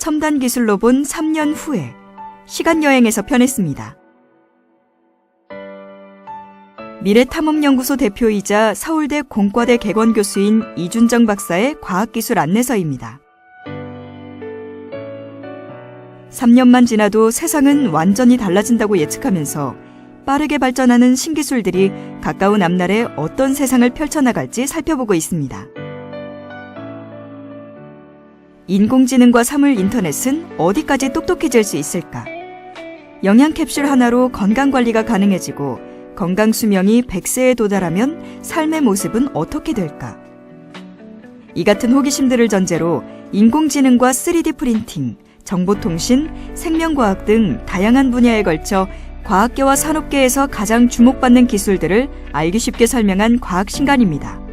첨단 기술로 본 3년 후에 시간여행에서 편했습니다. 미래탐험연구소 대표이자 서울대 공과대 개건교수인 이준정 박사의 과학기술 안내서입니다. 3년만 지나도 세상은 완전히 달라진다고 예측하면서 빠르게 발전하는 신기술들이 가까운 앞날에 어떤 세상을 펼쳐나갈지 살펴보고 있습니다. 인공지능과 사물 인터넷은 어디까지 똑똑해질 수 있을까? 영양 캡슐 하나로 건강 관리가 가능해지고 건강 수명이 100세에 도달하면 삶의 모습은 어떻게 될까? 이 같은 호기심들을 전제로 인공지능과 3D 프린팅, 정보통신, 생명과학 등 다양한 분야에 걸쳐 과학계와 산업계에서 가장 주목받는 기술들을 알기 쉽게 설명한 과학 신간입니다.